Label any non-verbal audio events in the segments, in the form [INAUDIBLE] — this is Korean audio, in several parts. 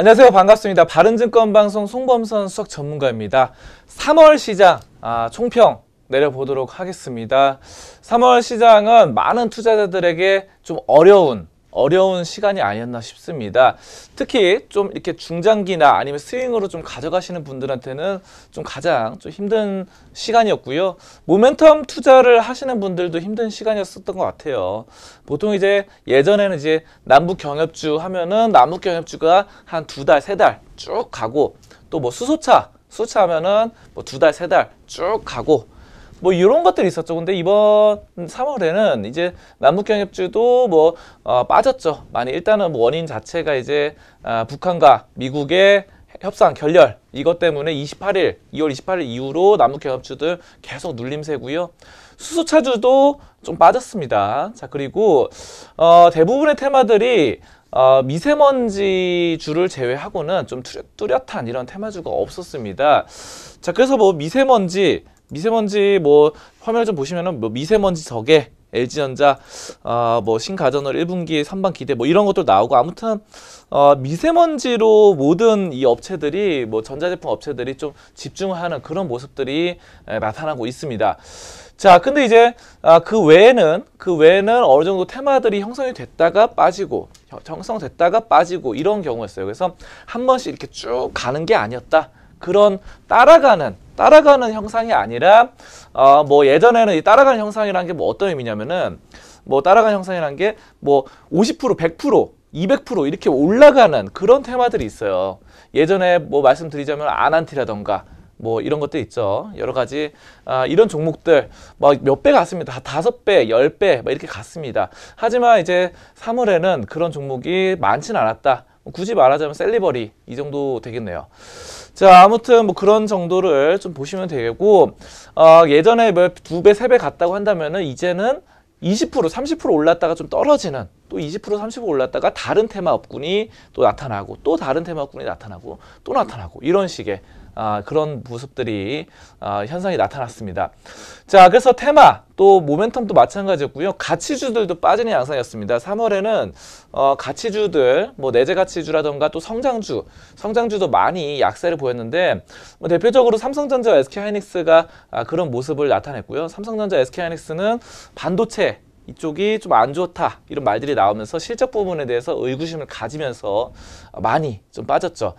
안녕하세요. 반갑습니다. 바른증권 방송 송범선 수석 전문가입니다. 3월 시장 아, 총평 내려보도록 하겠습니다. 3월 시장은 많은 투자자들에게 좀 어려운 어려운 시간이 아니었나 싶습니다. 특히 좀 이렇게 중장기나 아니면 스윙으로 좀 가져가시는 분들한테는 좀 가장 좀 힘든 시간이었고요. 모멘텀 투자를 하시는 분들도 힘든 시간이었었던 것 같아요. 보통 이제 예전에는 이제 남북 경협주 하면은 남북 경협주가 한 두 달, 세 달 쭉 가고 또 뭐 수소차, 수소차 하면은 뭐 두 달, 세 달 쭉 가고 뭐 이런 것들이 있었죠. 근데 이번 3월에는 이제 남북경협주도 뭐 어, 빠졌죠. 많이 일단은 뭐 원인 자체가 이제 아, 북한과 미국의 협상 결렬 이것 때문에 28일 2월 28일 이후로 남북경협주들 계속 눌림세고요. 수소차주도 좀 빠졌습니다. 자 그리고 어, 대부분의 테마들이 어, 미세먼지 주를 제외하고는 좀 뚜렷한 이런 테마주가 없었습니다. 자 그래서 뭐 미세먼지 미세먼지 뭐 화면을 좀 보시면은 뭐 미세먼지 적에 LG전자 어뭐 신가전월 1분기 3반 기대 뭐 이런 것도 나오고 아무튼 어 미세먼지로 모든 이 업체들이 뭐 전자제품 업체들이 좀 집중하는 그런 모습들이 에, 나타나고 있습니다. 자, 근데 이제 아, 그 외에는 그 외에는 어느 정도 테마들이 형성이 됐다가 빠지고 형성됐다가 빠지고 이런 경우였어요. 그래서 한 번씩 이렇게 쭉 가는 게 아니었다. 그런 따라가는 따라가는 형상이 아니라 어 뭐 예전에는 이 따라가는 형상이라는 게 뭐 어떤 의미냐면은 뭐 따라가는 형상이라는 게 뭐 50% 100% 200% 이렇게 올라가는 그런 테마들이 있어요. 예전에 뭐 말씀드리자면 아난티라던가 뭐 이런 것도 있죠. 여러 가지 아, 이런 종목들 뭐몇배 갔습니다. 다섯 배, 열 배, 뭐 이렇게 갔습니다. 하지만 이제 3월에는 그런 종목이 많지는 않았다. 굳이 말하자면 셀리버리 이 정도 되겠네요. 자, 아무튼 뭐 그런 정도를 좀 보시면 되겠고, 어, 예전에 뭐 두 배, 세 배 갔다고 한다면은 이제는 20% 30% 올랐다가 좀 떨어지는 또 20% 30% 올랐다가 다른 테마업군이 또 나타나고 또 다른 테마업군이 나타나고 또 나타나고 이런 식의 아, 그런 모습들이 아, 현상이 나타났습니다. 자, 그래서 테마 또 모멘텀도 마찬가지였고요. 가치주들도 빠지는 양상이었습니다. 3월에는 어, 가치주들, 뭐 내재 가치주라던가 또 성장주, 성장주도 많이 약세를 보였는데 뭐 대표적으로 삼성전자, SK하이닉스가 아, 그런 모습을 나타냈고요. 삼성전자, SK하이닉스는 반도체 이쪽이 좀 안 좋다 이런 말들이 나오면서 실적 부분에 대해서 의구심을 가지면서 많이 좀 빠졌죠.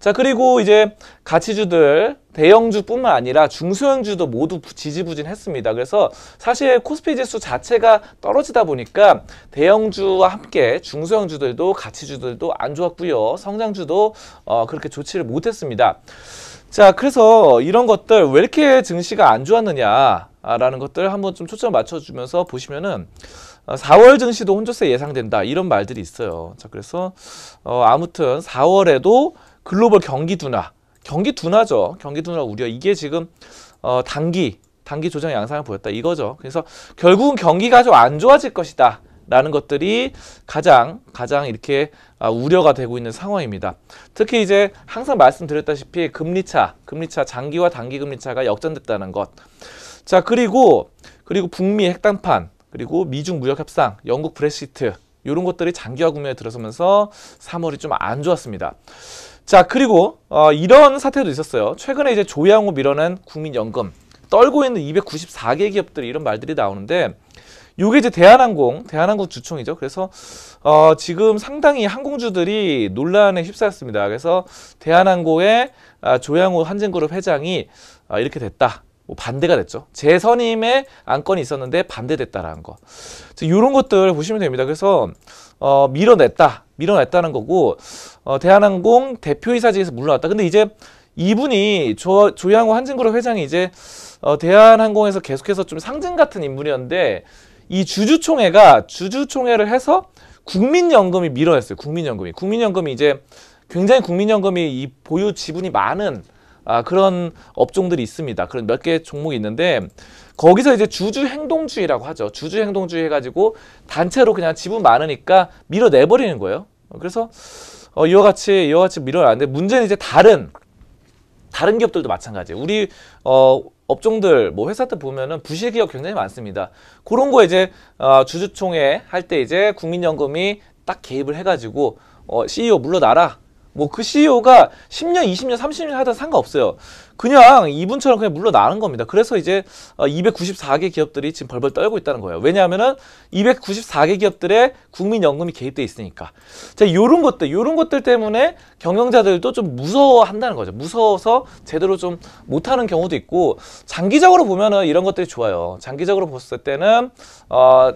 자 그리고 이제 가치주들 대형주뿐만 아니라 중소형주도 모두 지지부진했습니다. 그래서 사실 코스피 지수 자체가 떨어지다 보니까 대형주와 함께 중소형주들도 가치주들도 안 좋았고요. 성장주도 어, 그렇게 좋지를 못했습니다. 자 그래서 이런 것들 왜 이렇게 증시가 안 좋았느냐 라는 것들 한번 좀 초점 맞춰주면서 보시면은 4월 어, 증시도 혼조세 예상된다 이런 말들이 있어요. 자 그래서 어 아무튼 4월에도 글로벌 경기 둔화, 경기 둔화죠. 경기 둔화 우려 이게 지금 어 단기 단기 조정 양상을 보였다 이거죠. 그래서 결국은 경기가 좀 안 좋아질 것이다. 라는 것들이 가장 가장 이렇게 아, 우려가 되고 있는 상황입니다. 특히 이제 항상 말씀드렸다시피 금리차, 금리차 장기와 단기 금리차가 역전됐다는 것. 자, 그리고 그리고 북미 핵단판, 그리고 미중 무역 협상, 영국 브렉시트 이런 것들이 장기화 국면에 들어서면서 3월이 좀 안 좋았습니다. 자, 그리고 어, 이런 사태도 있었어요. 최근에 이제 조양호 밀어낸 국민연금 떨고 있는 294개 기업들이 이런 말들이 나오는데 요게 이제 대한항공, 대한항공 주총이죠. 그래서 어, 지금 상당히 항공주들이 논란에 휩싸였습니다. 그래서 대한항공의 아, 조양호 한진그룹 회장이 아, 이렇게 됐다. 뭐 반대가 됐죠. 재선임의 안건이 있었는데 반대됐다라는 거. 이런 것들 보시면 됩니다. 그래서 어, 밀어냈다, 밀어냈다는 거고 어, 대한항공 대표이사직에서 물러났다. 근데 이제 이분이 조, 조양호 한진그룹 회장이 이제 어, 대한항공에서 계속해서 좀 상징 같은 인물이었는데 이 주주총회가 주주총회를 해서 국민연금이 밀어냈어요. 국민연금이 국민연금이 이제 굉장히 국민연금이 이 보유 지분이 많은 아, 그런 업종들이 있습니다. 그런 몇 개 종목이 있는데 거기서 이제 주주 행동주의라고 하죠. 주주 행동주의 해가지고 단체로 그냥 지분 많으니까 밀어내버리는 거예요. 그래서 어, 이와 같이 이와 같이 밀어내는데 문제는 이제 다른 다른 기업들도 마찬가지예요. 우리 어, 업종들 뭐 회사들 보면은 부실 기업 굉장히 많습니다. 그런 거 이제 어, 주주총회 할 때 이제 국민연금이 딱 개입을 해가지고 어, CEO 물러나라 뭐 그 CEO가 10년, 20년, 30년 하다 상관없어요. 그냥 이분처럼 그냥 물러나는 겁니다. 그래서 이제 294개 어, 기업들이 지금 벌벌 떨고 있다는 거예요. 왜냐하면은 294개 기업들의 국민연금이 개입돼 있으니까. 자, 요런 것들, 요런 것들 때문에 경영자들도 좀 무서워한다는 거죠. 무서워서 제대로 좀 못하는 경우도 있고 장기적으로 보면은 이런 것들이 좋아요. 장기적으로 봤을 때는 어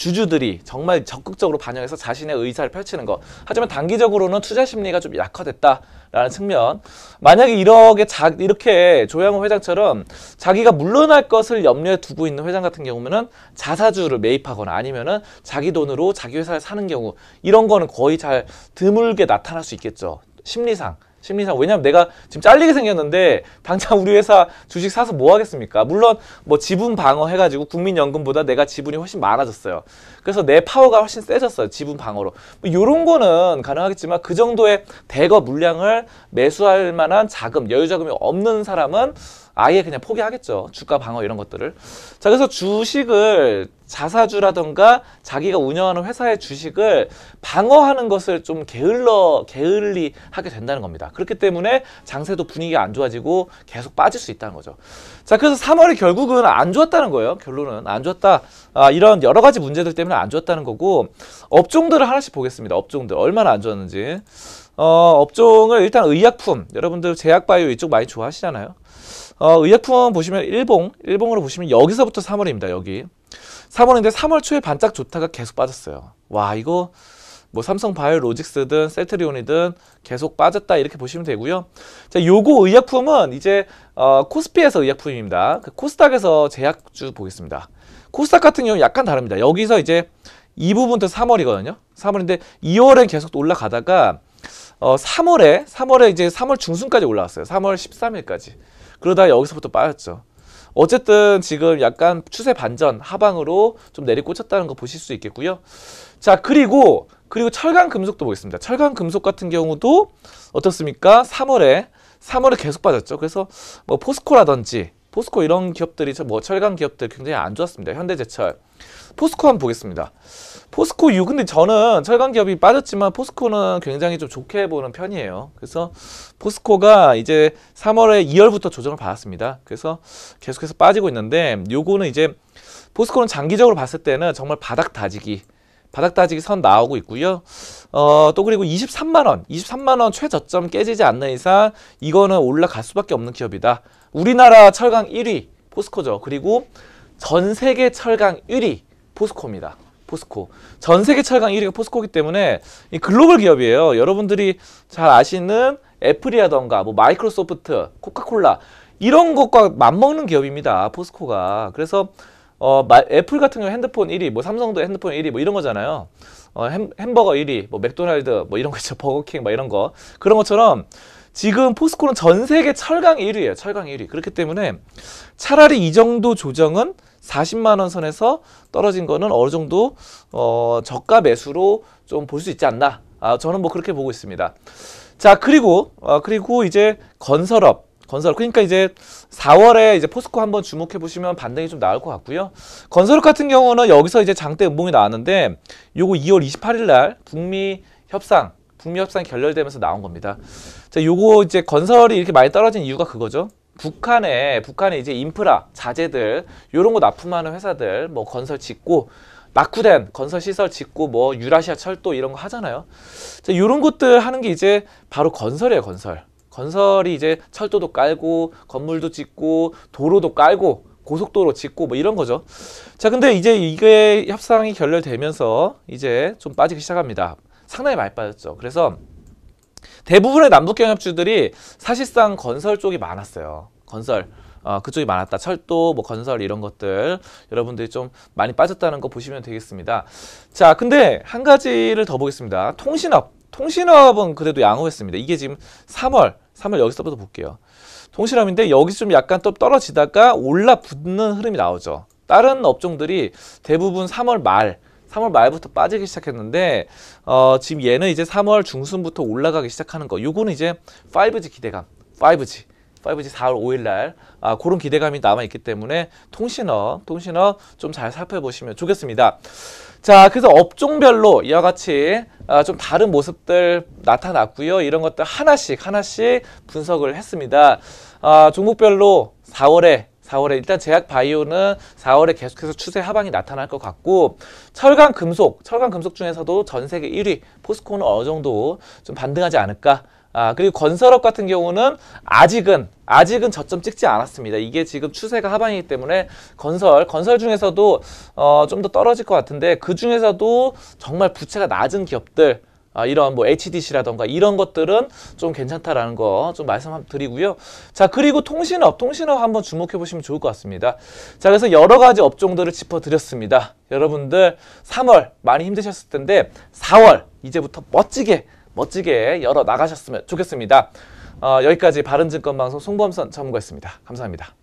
주주들이 정말 적극적으로 반영해서 자신의 의사를 펼치는 것. 하지만 단기적으로는 투자 심리가 좀 약화됐다라는 측면. 만약에 이렇게 자, 이렇게 조양호 회장처럼 자기가 물러날 것을 염려에 두고 있는 회장 같은 경우면은 자사주를 매입하거나 아니면은 자기 돈으로 자기 회사를 사는 경우 이런 거는 거의 잘 드물게 나타날 수 있겠죠. 심리상. 심리상 왜냐면 내가 지금 잘리게 생겼는데 당장 우리 회사 주식 사서 뭐 하겠습니까? 물론 뭐 지분 방어 해가지고 국민연금보다 내가 지분이 훨씬 많아졌어요. 그래서 내 파워가 훨씬 세졌어요. 지분 방어로. 뭐 이런 거는 가능하겠지만 그 정도의 대거 물량을 매수할 만한 자금, 여유 자금이 없는 사람은 아예 그냥 포기하겠죠. 주가 방어 이런 것들을. 자, 그래서 주식을 자사주라던가 자기가 운영하는 회사의 주식을 방어하는 것을 좀 게을러, 게을리 하게 된다는 겁니다. 그렇기 때문에 장세도 분위기가 안 좋아지고 계속 빠질 수 있다는 거죠. 자, 그래서 3월이 결국은 안 좋았다는 거예요. 결론은. 안 좋았다. 아, 이런 여러 가지 문제들 때문에 안 좋았다는 거고, 업종들을 하나씩 보겠습니다. 업종들. 얼마나 안 좋았는지. 어, 업종을 일단 의약품. 여러분들 제약바이오 이쪽 많이 좋아하시잖아요. 어, 의약품 보시면 일봉, 일봉으로 보시면 여기서부터 3월입니다. 여기. 3월인데 3월 초에 반짝 좋다가 계속 빠졌어요. 와, 이거 뭐 삼성 바이오 로직스든 셀트리온이든 계속 빠졌다 이렇게 보시면 되고요. 자, 요거 의약품은 이제 어, 코스피에서 의약품입니다. 그 코스닥에서 제약주 보겠습니다. 코스닥 같은 경우 약간 다릅니다. 여기서 이제 이 부분도 3월이거든요. 3월인데 2월엔 계속 올라가다가 어, 3월에 3월에 이제 3월 중순까지 올라왔어요. 3월 13일까지. 그러다 여기서부터 빠졌죠. 어쨌든 지금 약간 추세 반전 하방으로 좀 내리꽂혔다는 거 보실 수 있겠고요. 자 그리고 그리고 철강 금속도 보겠습니다. 철강 금속 같은 경우도 어떻습니까? 3월에 3월에 계속 빠졌죠. 그래서 뭐 포스코라든지 포스코 이런 기업들이 뭐 철강 기업들 굉장히 안 좋았습니다. 현대제철 포스코 한번 보겠습니다. 포스코 6 근데 저는 철강 기업이 빠졌지만 포스코는 굉장히 좀 좋게 보는 편이에요. 그래서 포스코가 이제 3월에 2월부터 조정을 받았습니다. 그래서 계속해서 빠지고 있는데 요거는 이제 포스코는 장기적으로 봤을 때는 정말 바닥 다지기 바닥 다지기 선 나오고 있고요. 어, 또 그리고 23만 원, 23만 원 최저점 깨지지 않는 이상 이거는 올라갈 수밖에 없는 기업이다. 우리나라 철강 1위 포스코죠. 그리고 전 세계 철강 1위 포스코입니다. 포스코. 전 세계 철강 1위가 포스코기 때문에 이 글로벌 기업이에요. 여러분들이 잘 아시는 애플이라던가 뭐 마이크로소프트, 코카콜라 이런 것과 맞먹는 기업입니다. 포스코가. 그래서 어, 마, 애플 같은 경우 핸드폰 1위, 뭐 삼성도 핸드폰 1위 뭐 이런 거잖아요. 어, 햄, 햄버거 1위, 뭐 맥도날드 뭐 이런 거 있죠. [LAUGHS] 버거킹 뭐 이런 거. 그런 것처럼 지금 포스코는 전 세계 철강 1위예요. 철강 1위. 그렇기 때문에 차라리 이 정도 조정은 40만 원 선에서 떨어진 거는 어느 정도 어, 저가 매수로 좀 볼 수 있지 않나. 아, 저는 뭐 그렇게 보고 있습니다. 자, 그리고 어, 그리고 이제 건설업 건설 그러니까 이제 4월에 이제 포스코 한번 주목해 보시면 반등이 좀 나올 것 같고요. 건설업 같은 경우는 여기서 이제 장대 음봉이 나왔는데 요거 2월 28일 날 북미 협상 북미 협상이 결렬되면서 나온 겁니다. 자, 요거 이제 건설이 이렇게 많이 떨어진 이유가 그거죠. 북한에 북한에 이제 인프라 자재들 요런 거 납품하는 회사들 뭐 건설 짓고 낙후된 건설 시설 짓고 뭐 유라시아 철도 이런 거 하잖아요. 자, 요런 것들 하는 게 이제 바로 건설이에요, 건설. 건설이 이제 철도도 깔고 건물도 짓고 도로도 깔고 고속도로 짓고 뭐 이런 거죠. 자, 근데 이제 이게 협상이 결렬되면서 이제 좀 빠지기 시작합니다. 상당히 많이 빠졌죠. 그래서 대부분의 남북 경협주들이 사실상 건설 쪽이 많았어요. 건설. 어, 그쪽이 많았다. 철도, 뭐 건설 이런 것들 여러분들이 좀 많이 빠졌다는 거 보시면 되겠습니다. 자, 근데 한 가지를 더 보겠습니다. 통신업. 통신업은 그래도 양호했습니다. 이게 지금 3월, 3월 여기서부터 볼게요. 통신업인데 여기 좀 약간 또 떨어지다가 올라붙는 흐름이 나오죠. 다른 업종들이 대부분 3월 말 3월 말부터 빠지기 시작했는데 어, 지금 얘는 이제 3월 중순부터 올라가기 시작하는 거. 요거는 이제 5G 기대감. 5G. 5G 4월 5일 날 아, 그런 기대감이 남아 있기 때문에 통신업, 통신업 좀 잘 살펴보시면 좋겠습니다. 자, 그래서 업종별로 이와 같이 아, 좀 다른 모습들 나타났고요. 이런 것들 하나씩 하나씩 분석을 했습니다. 아, 종목별로 4월에 4월에 일단 제약 바이오는 4월에 계속해서 추세 하방이 나타날 것 같고 철강 금속, 철강 금속 중에서도 전 세계 1위 포스코는 어느 정도 좀 반등하지 않을까? 아, 그리고 건설업 같은 경우는 아직은, 아직은 저점 찍지 않았습니다. 이게 지금 추세가 하방이기 때문에 건설, 건설 중에서도, 어, 좀 더 떨어질 것 같은데 그 중에서도 정말 부채가 낮은 기업들, 아, 이런 뭐 HDC라던가 이런 것들은 좀 괜찮다라는 거 좀 말씀드리고요. 자, 그리고 통신업, 통신업 한번 주목해 보시면 좋을 것 같습니다. 자, 그래서 여러 가지 업종들을 짚어 드렸습니다. 여러분들 3월 많이 힘드셨을 텐데 4월 이제부터 멋지게 멋지게 열어 나가셨으면 좋겠습니다. 어, 여기까지 바른증권방송 송범선 전문가였습니다. 감사합니다.